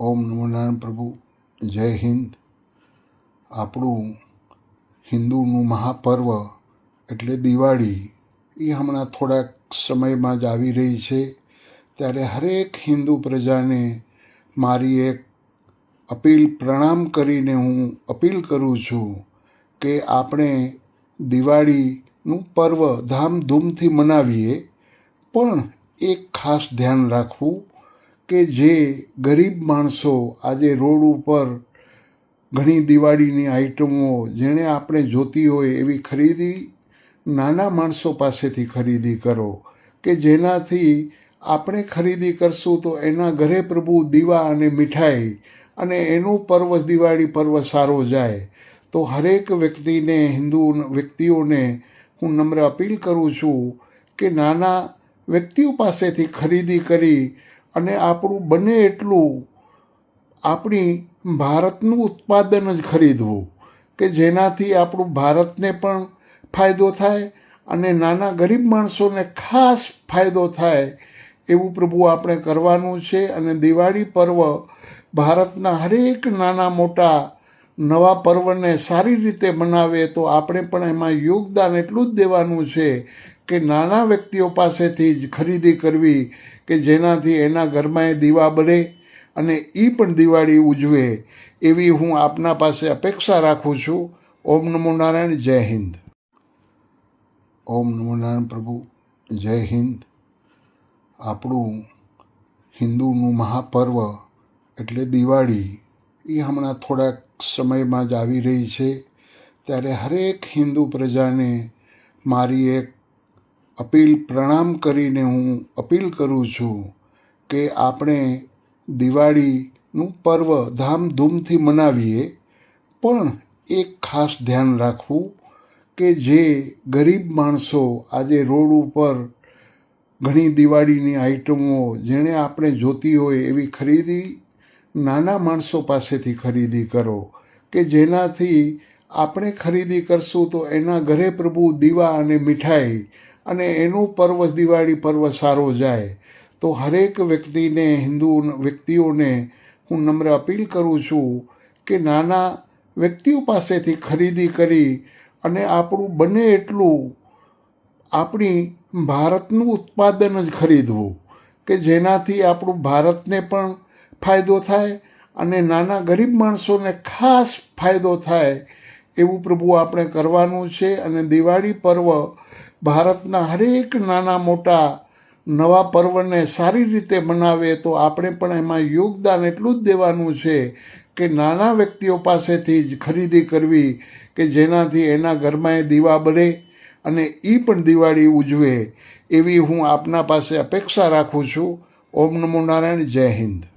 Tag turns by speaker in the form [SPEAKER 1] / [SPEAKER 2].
[SPEAKER 1] ઓમ નમો નારાયણ પ્રભુ, જય હિન્દ. આપણું હિન્દુનું મહાપર્વ એટલે દિવાળી, એ હમણાં થોડાક સમયમાં જ આવી રહી છે. ત્યારે હરેક હિન્દુ પ્રજાને મારી એક અપીલ, પ્રણામ કરીને હું અપીલ કરું છું કે આપણે દિવાળીનું પર્વ ધામધૂમથી મનાવીએ, પણ એક ખાસ ધ્યાન રાખવું કે જે ગરીબ માણસો આજે રોડ ઉપર ઘણી દિવાળીની આઈટમો જેણે આપણે જોતી હોય એવી ખરીદી નાના માણસો પાસેથી ખરીદી કરો કે જેનાથી આપણે ખરીદી કરશું તો એના ઘરે પ્રભુ દીવા અને મીઠાઈ અને એનું પર્વ દિવાળી પર્વ સારો જાય. તો હરેક વ્યક્તિને, હિન્દુ વ્યક્તિઓને હું નમ્ર અપીલ કરું છું કે નાના વ્યક્તિઓ પાસેથી ખરીદી કરી અને આપણું બને એટલું આપણી ભારતનું ઉત્પાદન જ ખરીદવું કે જેનાથી આપણું ભારતને પણ ફાયદો થાય અને નાના ગરીબ માણસોને ખાસ ફાયદો થાય એવું પ્રભુ આપણે કરવાનું છે અને દિવાળી પર્વ ભારતના હરેક નાના મોટા નવા પર્વને સારી રીતે મનાવે તો આપણે પણ એમાં યોગદાન એટલું જ દેવાનું છે કે નાના વ્યક્તિઓ પાસેથી જ ખરીદી કરવી કે જેનાથી એના ઘરમાં એ દીવા બને અને એ પણ દિવાળી ઉજવે, એવી હું આપના પાસે અપેક્ષા રાખું છું. ઓમ નમો નારાયણ, જય હિન્દ. ઓમ નમો નારાયણ પ્રભુ, જય હિન્દ. આપણું હિન્દુનું મહાપર્વ એટલે દિવાળી એ હમણાં થોડાક સમયમાં જ આવી રહી છે. ત્યારે હરેક હિન્દુ પ્રજાને મારી એક અપીલ પ્રણામ કરીને હું અપીલ કરું છું કે આપણે દિવાળીનું પર્વ ધામધૂમથી મનાવીએ, પણ એક ખાસ ધ્યાન રાખવું કે જે ગરીબ માણસો આજે રોડ ઉપર ઘણી દિવાળીની આઈટમો જેણે આપણે જોતી હોય એવી ખરીદી નાના માણસો પાસેથી ખરીદી કરો કે જેનાથી આપણે ખરીદી કરશું તો એના ઘરે પ્રભુ દીવા અને મીઠાઈ અને એનું પર્વ દિવાળી પર્વ સારો જાય, તો હરેક વ્યક્તિને, હિન્દુ વ્યક્તિઓને હું નમ્ર અપીલ કરું છું કે નાના વ્યક્તિઓ પાસેથી ખરીદી કરી અને આપણું બને એટલું આપણી ભારતનું ઉત્પાદન જ ખરીદવું, કે જેનાથી આપણું ભારતને પણ ફાયદો થાય અને નાના ગરીબ માણસોને ખાસ ફાયદો થાય એવું પ્રભુ આપણે કરવાનું છે અને દિવાળી પર્વ ભારતના હરેક નાના મોટા નવા પર્વને સારી રીતે મનાવે તો આપણે પણ એમાં યોગદાન એટલું જ દેવાનું છે કે નાના વ્યક્તિઓ પાસેથી જ ખરીદી કરવી કે જેનાથી એના ઘરમાં એ દીવા બને અને એ પણ દિવાળી ઉજવે એવી હું આપના પાસે અપેક્ષા રાખું છું. ઓમ નમો નારાયણ, જય હિન્દ.